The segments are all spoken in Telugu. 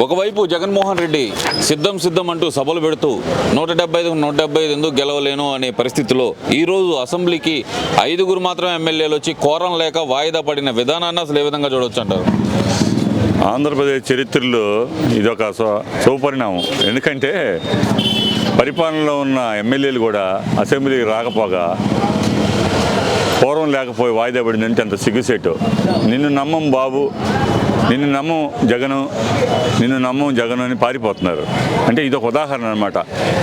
ఒకవైపు జగన్మోహన్ రెడ్డి సిద్ధం సిద్ధం అంటూ సభలు పెడుతూ నూట డెబ్బై ఐదు నూట డెబ్బై ఐదు ఎందుకు గెలవలేను అనే పరిస్థితిలో ఈరోజు అసెంబ్లీకి ఐదుగురు మాత్రమే ఎమ్మెల్యేలు వచ్చి కోరం లేక వాయిదా పడిన విధానాన్ని అసలు ఏ విధంగా చూడవచ్చు అంటారు? ఆంధ్రప్రదేశ్ చరిత్రలో ఇదొక సుపరిణామం. శుభపరిణామం ఎందుకంటే పరిపాలనలో ఉన్న ఎమ్మెల్యేలు కూడా అసెంబ్లీకి రాకపోగా పూర్వం లేకపోయి వాయిదా పడిందంటే అంత సిగ్గుసేటు నిన్ను నమ్మం బాబు. నిన్ను నమ్ము జగను నిన్ను నమ్మం జగను అని పారిపోతున్నారు. అంటే ఇది ఒక ఉదాహరణ అనమాట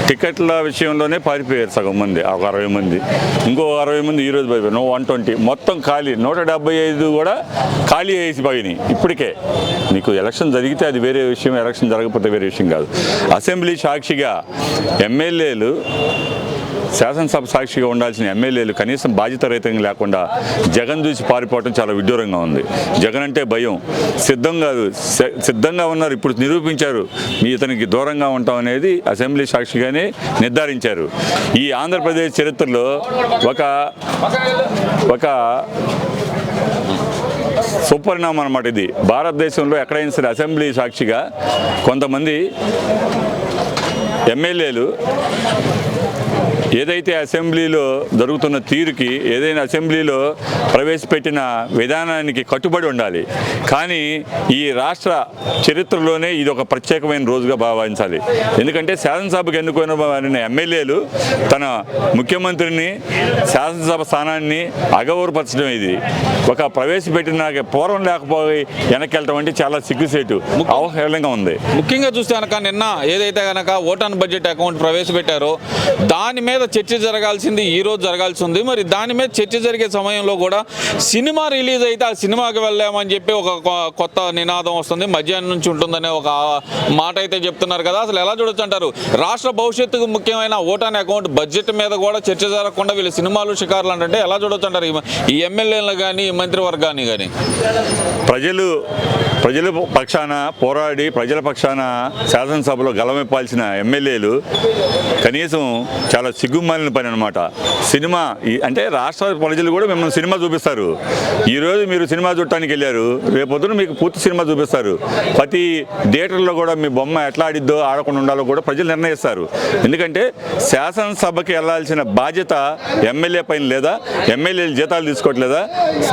టికెట్ల విషయంలోనే పారిపోయారు సగం మంది ఒక అరవై మంది. ఇంకో అరవై మంది ఈరోజు రోజు నో వన్ ట్వంటీ. మొత్తం ఖాళీ. నూట డెబ్బై ఐదు కూడా ఖాళీ వేసి పోయినాయి. ఇప్పటికే. నీకు ఎలక్షన్ జరిగితే అది వేరే విషయం ఎలక్షన్ జరగకపోతే వేరే విషయం కాదు. అసెంబ్లీ సాక్షిగా ఎమ్మెల్యేలు శాసనసభ సాక్షిగా ఉండాల్సిన ఎమ్మెల్యేలు కనీసం బాధ్యత రహితంగా లేకుండా జగన్ చూసి పారిపోవడం చాలా విడ్డూరంగా ఉంది. జగన్ అంటే భయం. సిద్ధం కాదు. సిద్ధంగా ఉన్నారు. ఇప్పుడు నిరూపించారు. మీ ఇతనికి దూరంగా ఉంటాం అనేది అసెంబ్లీ సాక్షిగానే నిర్ధారించారు. ఈ ఆంధ్రప్రదేశ్ చరిత్రలో ఒక ఒక సుపరిణామం అనమాట ఇది. భారతదేశంలో ఎక్కడైనా సరే అసెంబ్లీ సాక్షిగా కొంతమంది ఎమ్మెల్యేలు ఏదైతే అసెంబ్లీలో జరుగుతున్న తీరుకి ఏదైనా అసెంబ్లీలో ప్రవేశపెట్టిన విధానానికి కట్టుబడి ఉండాలి. కానీ ఈ రాష్ట్ర చరిత్రలోనే ఇది ఒక ప్రత్యేకమైన రోజుగా భావించాలి. ఎందుకంటే శాసనసభకు ఎన్నుకున్న వారిన ఎమ్మెల్యేలు తన ముఖ్యమంత్రిని శాసనసభ స్థానాన్ని అగౌరపరచడం ఇది. ఒక ప్రవేశపెట్టిన పూర్వం లేకపోయి వెనక్కి వెళ్ళటం అంటే చాలా సిగ్గుసేటు అవహేళనగా ఉంది. ముఖ్యంగా చూస్తే కనుక నిన్న ఏదైతే కనుక ఓటాన్ బడ్జెట్ అకౌంట్ ప్రవేశపెట్టారో దాని మీద చర్చ జరగాల్సింది ఈ రోజు జరగాల్సి ఉంది మరి దాని మీద చర్చ జరిగే సమయంలో కూడా సినిమా రిలీజ్ అయితే ఆ సినిమాకి వెళ్ళామని చెప్పి ఒక కొత్త నినాదం వస్తుంది. మధ్యాహ్నం నుంచి ఉంటుందనే ఒక మాట అయితే చెప్తున్నారు కదా. అసలు ఎలా చూడొచ్చు అంటారు? రాష్ట్ర భవిష్యత్తుకు ముఖ్యమైన ఓటాన్ అకౌంట్ బడ్జెట్ మీద కూడా చర్చ జరగకుండా వీళ్ళు సినిమాలు షికారులు అంటే ఎలా చూడొచ్చు అంటారు? ఈ- ఈ ఎమ్మెల్యేలు కానీ ఈ మంత్రివర్గాన్ని కానీ ప్రజలు ప్రజల పక్షాన పోరాడి ప్రజల పక్షాన శాసనసభలో గలమెప్పాల్సిన ఎమ్మెల్యేలు కనీసం చాలా సిగ్గుమాలిన పని అనమాట సినిమా ఈ- అంటే రాష్ట్ర ప్రజలు కూడా మిమ్మల్ని సినిమా చూపిస్తారు. ఈరోజు మీరు సినిమా చూడటానికి వెళ్ళారు రేపొద్దున మీకు పూర్తి సినిమా చూపిస్తారు. ప్రతి థియేటర్లో కూడా మీ బొమ్మ ఎట్లా ఆడిద్దో ఆడకుండా ఉండాలో కూడా ప్రజలు నిర్ణయిస్తారు. ఎందుకంటే శాసనసభకి వెళ్ళాల్సిన బాధ్యత ఎమ్మెల్యే పైన లేదా ఎమ్మెల్యేలు జీతాలు తీసుకోవట్లేదా?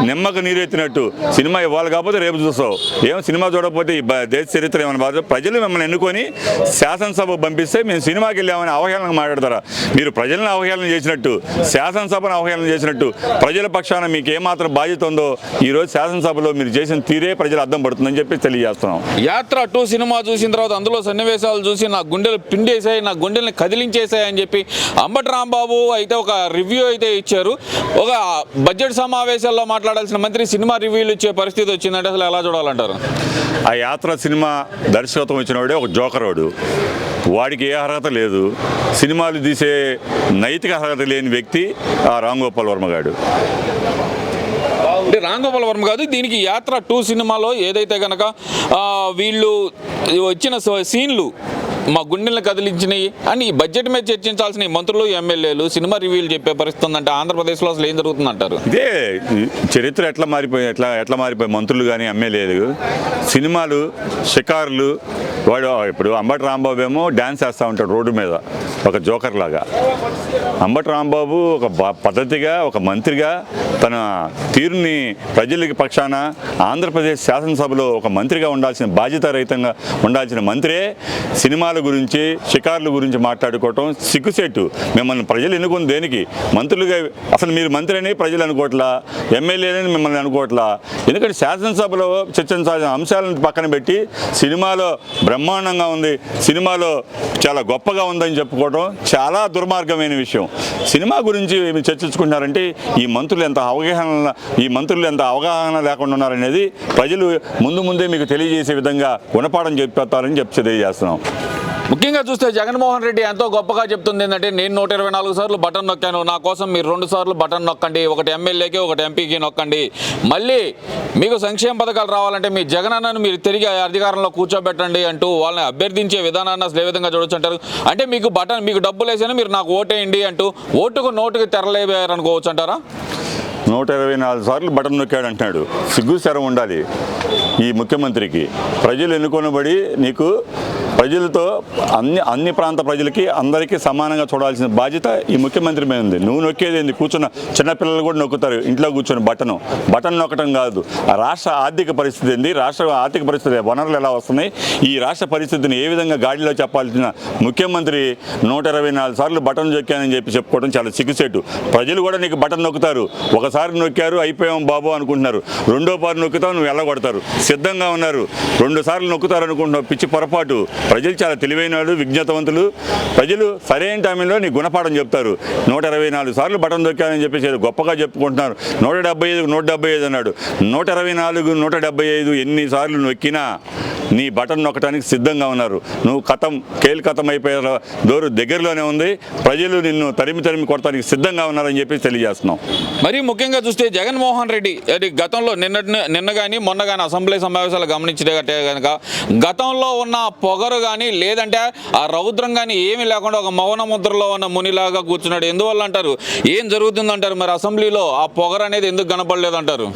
నిమ్మకు నీరెత్తినట్టు సినిమా ఇవ్వాలి కాకపోతే రేపు చూస్తావు. ఏం సినిమా చూడకపోతే దేశ చరిత్ర ఏమైనా బాధ ప్రజలు మిమ్మల్ని ఎన్నుకొని శాసనసభ పంపిస్తే మేము సినిమాకి వెళ్ళామని అవహేళన మాట్లాడతారా? మీరు ప్రజలను అవహేళన చేసినట్టు శాసనసభను అవహేళన చేసినట్టు ప్రజల పక్షాన మీకు ఏమాత్రం బాధ్యత ఉందో ఈరోజు శాసనసభలో మీరు చేసిన తీరే ప్రజలు అర్థం పడుతుందని చెప్పి తెలియజేస్తున్నాం. యాత్ర టూ సినిమా చూసిన తర్వాత అందులో సన్నివేశాలు చూసి నా గుండెలు పిండేసాయి నా గుండెల్ని కదిలించేసాయి అని చెప్పి అంబటి రాంబాబు అయితే ఒక రివ్యూ అయితే ఇచ్చారు. ఒక బడ్జెట్ సమావేశాల్లో మాట్లాడాల్సిన మంత్రి సినిమా రివ్యూలు ఇచ్చే పరిస్థితి వచ్చిందంటే అసలు ఎలా చూడాలంటారు? ఆ యాత్ర సినిమా దర్శకత్వం వచ్చినవాడే ఒక జోకరోడు. వాడికి ఏ అర్హత లేదు. సినిమాలు తీసే నైతిక అర్హత లేని వ్యక్తి ఆ రామ్ గోపాల్ వర్మ గారు అంటే రామ్ గోపాల్ వర్మ కాదు దీనికి యాత్ర టూ సినిమాలో ఏదైతే కనుక వీళ్ళు వచ్చిన సీన్లు మా గుండెల్ని కదిలించినాయి అని ఈ బడ్జెట్ మీద చర్చించాల్సిన మంత్రులు ఎమ్మెల్యేలు సినిమా రివ్యూలు చెప్పే పరిస్థితి ఉందంటే ఆంధ్రప్రదేశ్లో అసలు ఏం జరుగుతుందంటారు? ఇదే చరిత్ర ఎట్లా మారిపోయి ఎట్లా ఎట్లా మారిపోయి మంత్రులు కానీ ఎమ్మెల్యేలు సినిమాలు షికారులు వాడు ఇప్పుడు అంబటి రాంబాబు ఏమో డ్యాన్స్ వేస్తూ ఉంటాడు రోడ్డు మీద ఒక జోకర్ లాగా. అంబటి రాంబాబు ఒక పద్ధతిగా ఒక మంత్రిగా తన తీరుని ప్రజలకి పక్షాన ఆంధ్రప్రదేశ్ శాసనసభలో ఒక మంత్రిగా ఉండాల్సిన బాధ్యత రహితంగా ఉండాల్సిన మంత్రే సినిమాలు గురించి షికార్ల గురించి మాట్లాడుకోవటం సిగ్గుసేటు మిమ్మల్ని ప్రజలు ఎన్నుకుని దేనికి? మంత్రులుగా అసలు మీరు మంత్రి అని ప్రజలు అనుకోవట్లా? ఎమ్మెల్యేలని మిమ్మల్ని అనుకోవట్లా? ఎందుకంటే శాసనసభలో చర్చించాల్సిన అంశాలను పక్కన పెట్టి సినిమాలో బ్రహ్మాండంగా ఉంది సినిమాలో చాలా గొప్పగా ఉందని చెప్పుకోవడం చాలా దుర్మార్గమైన విషయం. సినిమా గురించి చర్చించుకుంటున్నారంటే ఈ మంత్రులు ఎంత అవగాహన ఈ మంత్రులు ఎంత అవగాహన లేకుండా ఉన్నారనేది ప్రజలు ముందు ముందే మీకు తెలియజేసే విధంగా గుణపాఠం చెప్పేస్తారని చెప్పి తెలియజేస్తున్నాం. ముఖ్యంగా చూస్తే జగన్మోహన్ రెడ్డి ఎంతో గొప్పగా చెప్తుంది ఏంటంటే నేను నూట ఇరవై నాలుగు సార్లు బటన్ నొక్కాను. నా కోసం మీరు రెండు సార్లు బటన్ నొక్కండి. ఒకటి ఎమ్మెల్యేకి ఒకటి ఎంపీకి నొక్కండి. మళ్ళీ మీకు సంక్షేమ పథకాలు రావాలంటే మీ జగనన్నను మీరు తిరిగి అధికారంలో కూర్చోబెట్టండి అంటూ వాళ్ళని అభ్యర్థించే విధానాన్ని అసలు ఏ విధంగా చూడొచ్చు అంటారు? అంటే మీకు బటన్ మీకు డబ్బులు వేసాను మీరు నాకు ఓటేయండి అంటూ ఓటుకు నోటుకు తెరలేపారనుకోవచ్చు అంటారా? నూట ఇరవై నాలుగు సార్లు బటన్ నొక్కాడు అంటున్నాడు. సిగ్గు శరం ఉండాలి ఈ ముఖ్యమంత్రికి. ప్రజలు ఎన్నుకొనబడి నీకు ప్రజలతో అన్ని అన్ని ప్రాంత ప్రజలకి అందరికీ సమానంగా చూడాల్సిన బాధ్యత ఈ ముఖ్యమంత్రి మీద ఉంది. నువ్వు నొక్కేది ఏంది? కూర్చున్న చిన్నపిల్లలు కూడా నొక్కుతారు. ఇంట్లో కూర్చొని బటను. బటన్ నొక్కడం కాదు. రాష్ట్ర ఆర్థిక పరిస్థితి ఏంది? రాష్ట్ర ఆర్థిక పరిస్థితి వనరులు ఎలా వస్తున్నాయి? ఈ రాష్ట్ర పరిస్థితిని ఏ విధంగా గాడిలో చెప్పాల్సిన ముఖ్యమంత్రి నూట ఇరవై నాలుగు సార్లు బటన్ నొక్కానని చెప్పి చెప్పుకోవడం చాలా సిగ్గుసేటు ప్రజలు కూడా నీకు బటన్ నొక్కుతారు. ఒకసారి నొక్కారు అయిపోయాం బాబు అనుకుంటున్నారు. రెండో పారు నొక్కుతావు నువ్వు వెళ్ళగొడతారు సిద్ధంగా ఉన్నారు. రెండు సార్లు నొక్కుతారు అనుకుంటున్నావు. పిచ్చి పొరపాటు. ప్రజలు చాలా తెలివైన వాళ్ళు విజ్ఞాతవంతులు. ప్రజలు సరైన టైంలో నీ గుణపాఠం చెప్తారు. నూట ఇరవై నాలుగు సార్లు బటన్ నొక్కానని చెప్పేసి గొప్పగా చెప్పుకుంటున్నారు. నూట డెబ్బై ఐదు నూట డెబ్బై ఐదు అన్నాడు. నూట ఇరవై నాలుగు నూట డెబ్బై ఐదు ఎన్నిసార్లు నొక్కినా నీ బటన్ నొక్కడానికి సిద్ధంగా ఉన్నారు. నువ్వు కథం కేల్ కథం అయిపోయే దూరు దగ్గరలోనే ఉంది. ప్రజలు నిన్ను తరిమి తరిమి కొట్టడానికి సిద్ధంగా ఉన్నారని చెప్పి తెలియజేస్తున్నాం. మరి ముఖ్యంగా చూస్తే జగన్మోహన్ రెడ్డి అది గతంలో నిన్న నిన్న కానీ మొన్న కానీ అసెంబ్లీ సమావేశాలు గమనించే కనుక గతంలో ఉన్న పొగరు కానీ లేదంటే ఆ రౌద్రం కానీ ఏమీ లేకుండా ఒక మౌన ముద్రలో ఉన్న మునిలాగా కూర్చున్నాడు. ఎందువల్ల అంటారు? ఏం జరుగుతుందంటారు మరి అసెంబ్లీలో? ఆ పొగర అనేది ఎందుకు కనపడలేదు అంటారు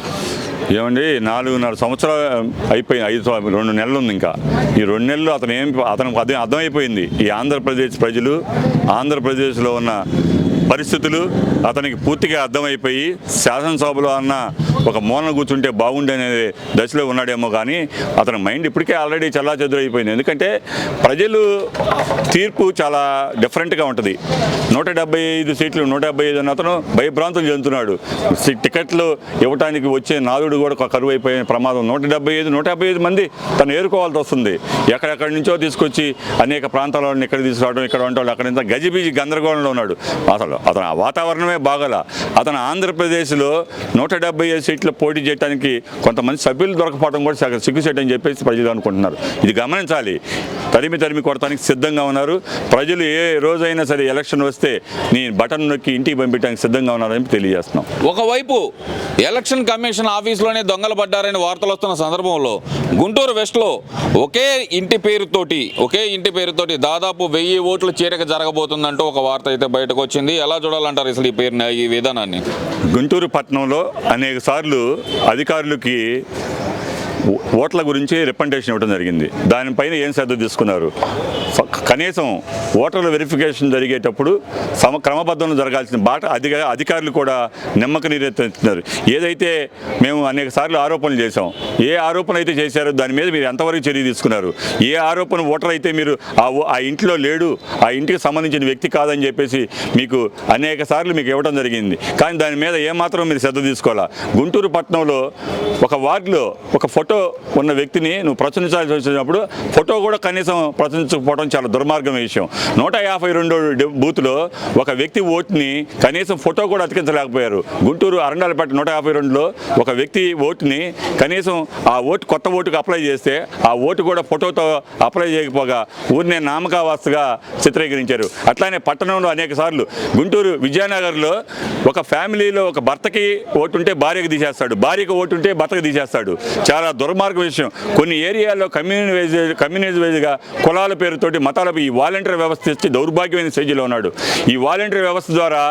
ఏమండి నాలుగున్నర సంవత్సరాలు అయిపోయింది ఐదు రెండు నెలలు ఉంది ఇంకా. ఈ రెండు నెలలు అతను ఏం అతనికి అదే అర్థమైపోయింది. ఈ ఆంధ్రప్రదేశ్ ప్రజలు ఆంధ్రప్రదేశ్లో ఉన్న పరిస్థితులు అతనికి పూర్తిగా అర్థమైపోయి శాసనసభలో అన్న ఒక మూలన కూర్చుంటే బాగుండే దశలో ఉన్నాడేమో కానీ అతని మైండ్ ఇప్పటికే ఆల్రెడీ చల్లా అయిపోయింది ఎందుకంటే ప్రజలు తీర్పు చాలా డిఫరెంట్గా ఉంటుంది. నూట డెబ్బై ఐదు సీట్లు నూట డెబ్బై ఐదు అన్న అతను భయభ్రాంతులు చెందుతున్నాడు. సి- టికెట్లు ఇవ్వడానికి వచ్చే నాదుడు కూడా ఒక కరువు అయిపోయిన ప్రమాదం. నూట డెబ్బై ఐదు నూట యాభై ఐదు మంది తను ఏరుకోవాల్సి వస్తుంది. ఎక్కడెక్కడి నుంచో తీసుకొచ్చి అనేక ప్రాంతాల ఇక్కడ తీసుకురావడం ఇక్కడ ఉంటాడు అక్కడ గజిబిజి గందరగోళంలో ఉన్నాడు. అసలు అతను ఆ వాతావరణమే బాగల. అతను ఆంధ్రప్రదేశ్లో నూట డెబ్బై ఐదు సీట్లు పోటీ చేయడానికి కొంతమంది సభ్యులు దొరకపోవడం కూడా సగం సిగ్గుసేట్ అని చెప్పేసి ప్రజలు అనుకుంటున్నారు. ఇది గమనించాలి. తరిమి తరిమి కొడటానికి సిద్ధంగా ఉన్నారు. ప్రజలు ఏ రోజైనా సరే ఎలక్షన్ వస్తే నీ బటన్ నొక్కి ఇంటికి పంపించడానికి సిద్ధంగా ఉన్నారని తెలియజేస్తున్నాం. ఒకవైపు ఎలక్షన్ కమిషన్ ఆఫీస్లోనే దొంగలు పడ్డారని వార్తలు వస్తున్న సందర్భంలో గుంటూరు వెస్ట్లో ఒకే ఇంటి పేరుతోటి ఒకే ఇంటి పేరుతోటి దాదాపు వెయ్యి ఓట్లు చీరక జరగబోతుందంటూ ఒక వార్త అయితే బయటకు వచ్చింది. ఎలా చూడాలంటారు అసలు ఈ పేరుని ఈ విధానాన్ని? గుంటూరు పట్టణంలో అనేక సార్లు అధికారులకి ఓట్ల గురించి రిప్రజెంటేషన్ ఇవ్వడం జరిగింది. దానిపైన ఏం శ్రద్ధ తీసుకున్నారు? కనీసం ఓటర్ల వెరిఫికేషన్ జరిగేటప్పుడు సమ క్రమబద్ధంలో జరగాల్సిన బాట అధిక అధికారులు కూడా నిమ్మక నీరెత్తున్నారు ఏదైతే మేము అనేక సార్లు ఆరోపణలు చేశాం ఏ ఆరోపణ అయితే చేశారో దాని మీద మీరు ఎంతవరకు చర్య తీసుకున్నారు? ఏ ఆరోపణ ఓటర్ అయితే మీరు ఆ ఆ ఇంట్లో లేడు ఆ ఇంటికి సంబంధించిన వ్యక్తి కాదని చెప్పేసి మీకు అనేక సార్లు మీకు ఇవ్వడం జరిగింది. కానీ దాని మీద ఏమాత్రం మీరు శ్రద్ధ తీసుకోవాలా? గుంటూరు పట్టణంలో ఒక వార్డులో ఒక ఫోటో ఫోటో ఉన్న వ్యక్తిని నువ్వు ప్రచురించాల్సి వచ్చినప్పుడు ఫోటో కూడా కనీసం ప్రచురించకపోవడం చాలా దుర్మార్గం విషయం. నూట యాభై రెండు బూత్లో ఒక వ్యక్తి ఓటుని కనీసం ఫోటో కూడా అతికించలేకపోయారు. గుంటూరు అరండాలపేట నూట యాభై రెండులో ఒక వ్యక్తి ఓటుని కనీసం ఆ ఓటు కొత్త ఓటుకు అప్లై చేస్తే ఆ ఓటు కూడా ఫోటోతో అప్లై చేయకపోగా ఊరినే నామకావాస్తుగా చిత్రీకరించారు. అట్లానే పట్టణంలో అనేక సార్లు గుంటూరు విజయనగర్లో ఒక ఫ్యామిలీలో ఒక భర్తకి ఓటుంటే భార్యకు తీసేస్తాడు. భార్యకు ఓటుంటే భర్తకు తీసేస్తాడు. చాలా దుర్మార్గ విషయం. కొన్ని ఏరియాల్లో కమ్యూనిటీ వైజ్ కమ్యూనిటీ వైజ్గా కులాల పేరుతోటి మతాల ఈ వాలంటీర్ వ్యవస్థ ఇచ్చి దౌర్భాగ్యమైన స్టేజ్లో ఉన్నాడు. ఈ వాలంటీర్ వ్యవస్థ ద్వారా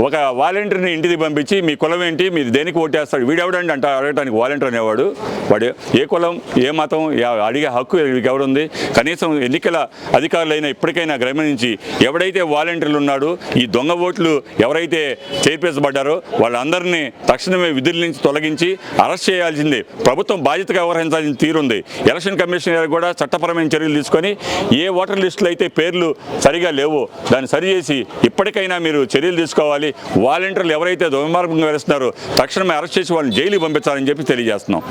ఒక వాలంటీర్ని ఇంటికి పంపించి మీ కులం ఏంటి? మీరు దేనికి ఓటేస్తాడు వీడెవడండి అంట అడగడానికి వాలంటీర్ అనేవాడు. వాడు ఏ కులం? ఏ మతం? అడిగే హక్కు ఎవడుంది? కనీసం ఎన్నికల అధికారులైనా ఇప్పటికైనా గమనించి ఎవడైతే వాలంటీర్లు ఉన్నాడో ఈ దొంగ ఓట్లు ఎవరైతే చేర్పించబడ్డారో వాళ్ళందరినీ తక్షణమే విధుల నుంచి తొలగించి అరెస్ట్ చేయాల్సిందే. ప్రభుత్వం బాధ్యతగా వ్యవహరించాల్సిన తీరుంది. ఎలక్షన్ కమిషన్ గారు కూడా చట్టపరమైన చర్యలు తీసుకొని ఏ ఓటర్ లిస్టులు అయితే పేర్లు సరిగా లేవో దాన్ని సరిచేసి ఇప్పటికైనా మీరు చర్యలు తీసుకోవాలి. వాలంటీర్లు ఎవరైతే దుర్మార్గంగా వేస్తున్నారో తక్షణమే అరెస్ట్ చేసి వాళ్ళని జైలుకి పంపించాలని చెప్పి తెలియజేస్తున్నాం.